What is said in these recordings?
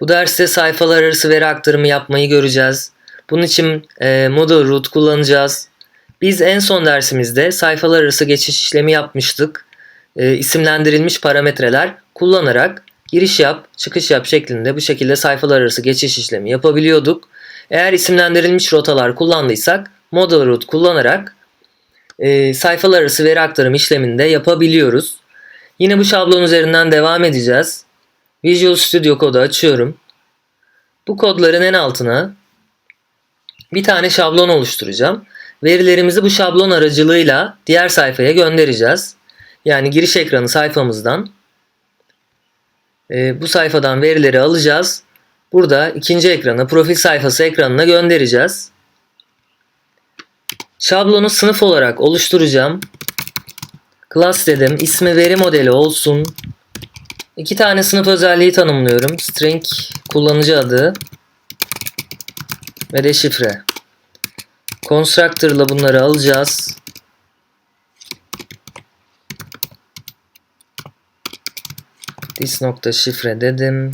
Bu derste sayfalar arası veri aktarımı yapmayı göreceğiz. Bunun için e, model root kullanacağız. Biz en son dersimizde sayfalar arası geçiş işlemi yapmıştık. E, isimlendirilmiş parametreler kullanarak giriş yap, çıkış yap şeklinde bu şekilde sayfalar arası geçiş işlemi yapabiliyorduk. Eğer isimlendirilmiş rotalar kullandıysak model root kullanarak e, sayfalar arası veri aktarım işlemini de yapabiliyoruz. Yine bu şablon üzerinden devam edeceğiz. Visual Studio kodu açıyorum. Bu kodların en altına bir tane şablon oluşturacağım. Verilerimizi bu şablon aracılığıyla diğer sayfaya göndereceğiz. Yani giriş ekranı sayfamızdan e, bu sayfadan verileri alacağız. Burada ikinci ekrana, profil sayfası ekranına göndereceğiz. Şablonu sınıf olarak oluşturacağım. Class dedim. İsmi veri modeli olsun. İki tane sınıf özelliği tanımlıyorum. String kullanıcı adı ve de şifre. Constructor ile bunları alacağız. This nokta şifre dedim.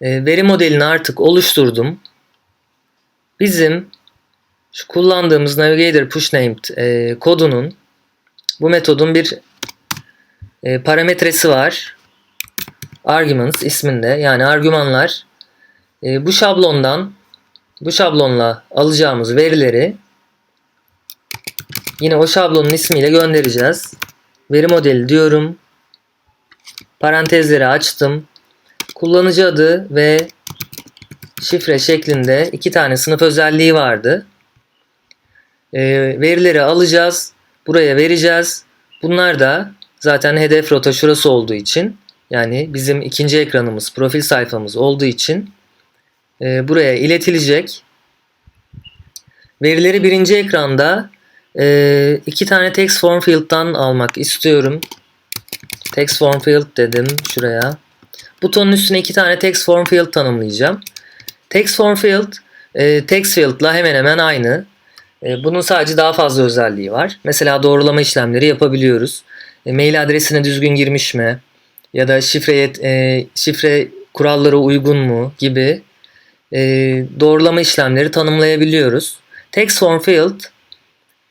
E, veri modelini artık oluşturdum. Bizim şu kullandığımız Navigator Push Named e, kodunun bu metodun bir e, parametresi var. Arguments isminde yani argümanlar e, bu şablondan bu şablonla alacağımız verileri yine o şablonun ismiyle göndereceğiz. Veri modeli diyorum. Parantezleri açtım. Kullanıcı adı ve şifre şeklinde iki tane sınıf özelliği vardı. E, verileri alacağız. Buraya vereceğiz. Bunlar da zaten hedef rota şurası olduğu için yani bizim ikinci ekranımız, profil sayfamız olduğu için e, buraya iletilecek. Verileri birinci ekranda e, iki tane text form field'dan almak istiyorum. Text form field dedim şuraya. Butonun üstüne iki tane text form field tanımlayacağım. Text form field e, text field'la hemen hemen aynı. E, bunun sadece daha fazla özelliği var. Mesela doğrulama işlemleri yapabiliyoruz. E, mail adresine düzgün girmiş mi? Ya da şifreye, e, şifre kurallara uygun mu gibi e, doğrulama işlemleri tanımlayabiliyoruz. Text form field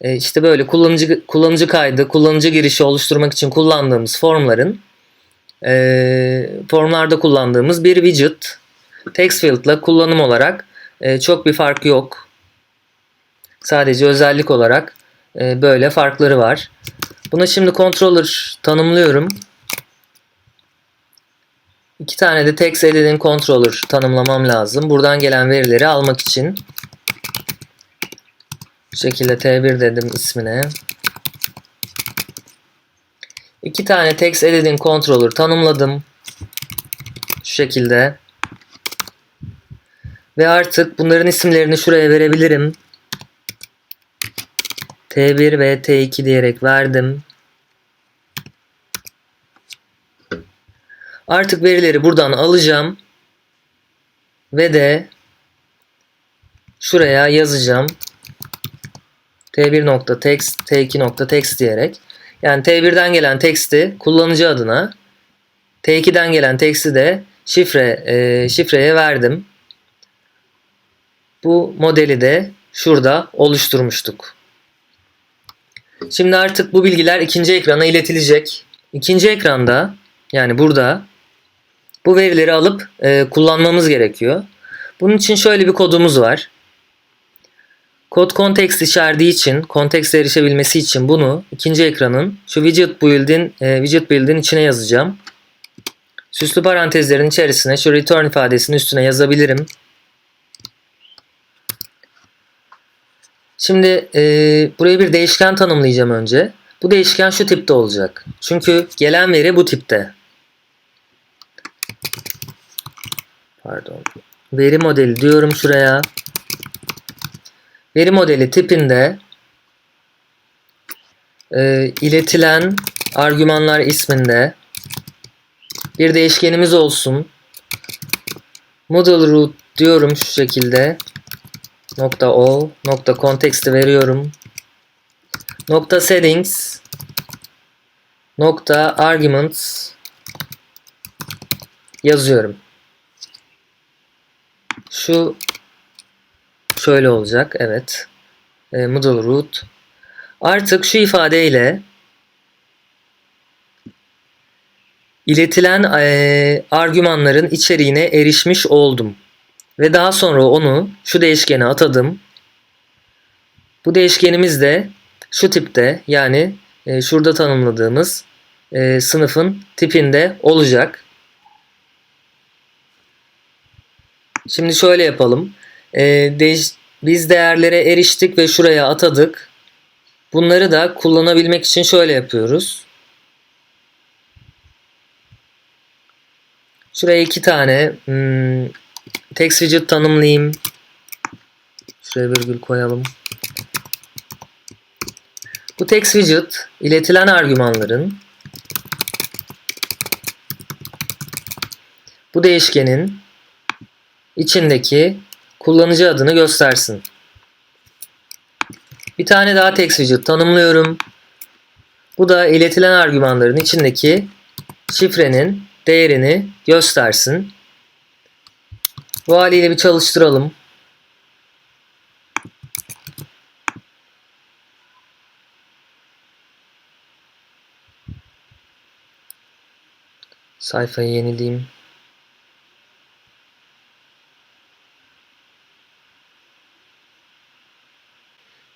işte böyle kullanıcı kullanıcı kaydı, kullanıcı girişi oluşturmak için kullandığımız formların formlarda kullandığımız bir widget. Text field ile kullanım olarak çok bir fark yok. Sadece özellik olarak e, böyle farkları var. Buna şimdi controller tanımlıyorum. İki tane de text editing controller tanımlamam lazım. Buradan gelen verileri almak için. Bu şekilde T1 dedim ismine. İki tane text editing controller tanımladım. Şu şekilde. Ve artık bunların isimlerini şuraya verebilirim. T1 ve T2 diyerek verdim. Artık verileri buradan alacağım. Ve de şuraya yazacağım. T1.text, T2.text diyerek. Yani T1'den gelen teksti kullanıcı adına, T2'den gelen teksti de şifre e, şifreye verdim. Bu modeli de şurada oluşturmuştuk. Şimdi artık bu bilgiler ikinci ekrana iletilecek. İkinci ekranda yani burada bu verileri alıp e, kullanmamız gerekiyor. Bunun için şöyle bir kodumuz var. Kod kontekst içerdiği için, kontekste erişebilmesi için bunu ikinci ekranın şu widget build'in e, widget build'in içine yazacağım. Süslü parantezlerin içerisine şu return ifadesinin üstüne yazabilirim. Şimdi e, buraya bir değişken tanımlayacağım önce. Bu değişken şu tipte olacak. Çünkü gelen veri bu tipte. Pardon. Veri modeli diyorum şuraya. Veri modeli tipinde e, iletilen argümanlar isminde bir değişkenimiz olsun. Model root diyorum şu şekilde. Nokta all. Nokta context'i veriyorum. Nokta settings. Nokta arguments. yazıyorum. Şu şöyle olacak. Evet. E, middle root. Artık şu ifadeyle iletilen e, argümanların içeriğine erişmiş oldum. Ve daha sonra onu şu değişkene atadım. Bu değişkenimiz de şu tipte yani e, şurada tanımladığımız e, sınıfın tipinde olacak. Şimdi şöyle yapalım. E, biz değerlere eriştik ve şuraya atadık. Bunları da kullanabilmek için şöyle yapıyoruz. Şuraya iki tane hmm, text widget tanımlayayım. Şuraya virgül koyalım. Bu text widget iletilen argümanların bu değişkenin içindeki kullanıcı adını göstersin. Bir tane daha text widget tanımlıyorum. Bu da iletilen argümanların içindeki şifrenin değerini göstersin. Bu haliyle bir çalıştıralım. Sayfayı yenileyim.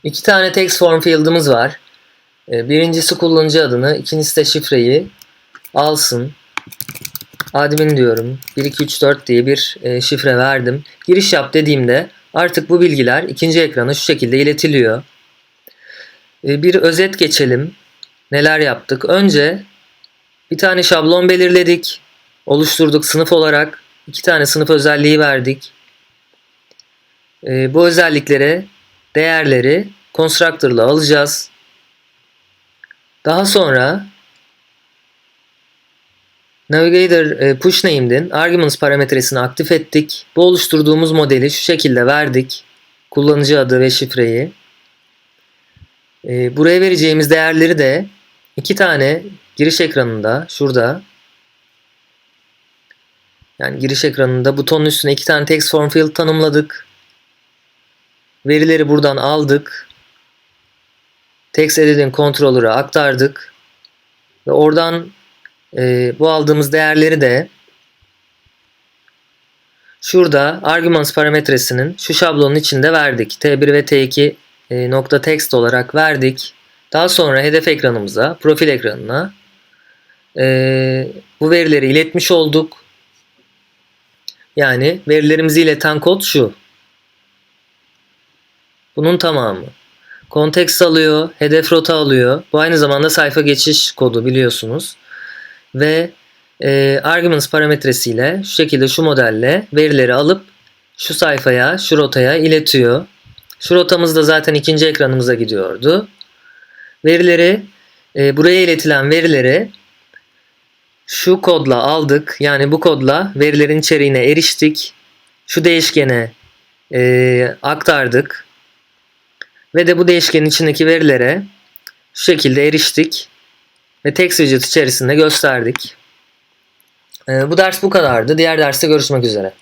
İki tane text form field'ımız var. Ee, Birincisi kullanıcı adını, ikincisi de şifreyi alsın. Admin diyorum. 1 2 3 4 diye bir e, şifre verdim. Giriş yap dediğimde artık bu bilgiler ikinci ekrana şu şekilde iletiliyor. E, bir özet geçelim. Neler yaptık? Önce bir tane şablon belirledik. Oluşturduk sınıf olarak. iki tane sınıf özelliği verdik. E, bu özelliklere değerleri constructor'la alacağız. Daha sonra Navigator e, push name'den arguments parametresini aktif ettik. Bu oluşturduğumuz modeli şu şekilde verdik. Kullanıcı adı ve şifreyi. E, buraya vereceğimiz değerleri de iki tane giriş ekranında şurada yani giriş ekranında butonun üstüne iki tane text form field tanımladık. Verileri buradan aldık. Text editing controller'a aktardık. Ve oradan e, bu aldığımız değerleri de şurada arguments parametresinin şu şablonun içinde verdik. T1 ve T2 e, nokta text olarak verdik. Daha sonra hedef ekranımıza, profil ekranına e, bu verileri iletmiş olduk. Yani verilerimizi ileten kod şu. Bunun tamamı. Kontekst alıyor, hedef rota alıyor. Bu aynı zamanda sayfa geçiş kodu biliyorsunuz. Ve e, arguments parametresiyle şu şekilde şu modelle verileri alıp şu sayfaya, şu rotaya iletiyor. Şu rotamız da zaten ikinci ekranımıza gidiyordu. Verileri, e, buraya iletilen verileri şu kodla aldık. Yani bu kodla verilerin içeriğine eriştik. Şu değişkene e, aktardık. Ve de bu değişkenin içindeki verilere şu şekilde eriştik. Ve text widget içerisinde gösterdik. E, bu ders bu kadardı. Diğer derste görüşmek üzere.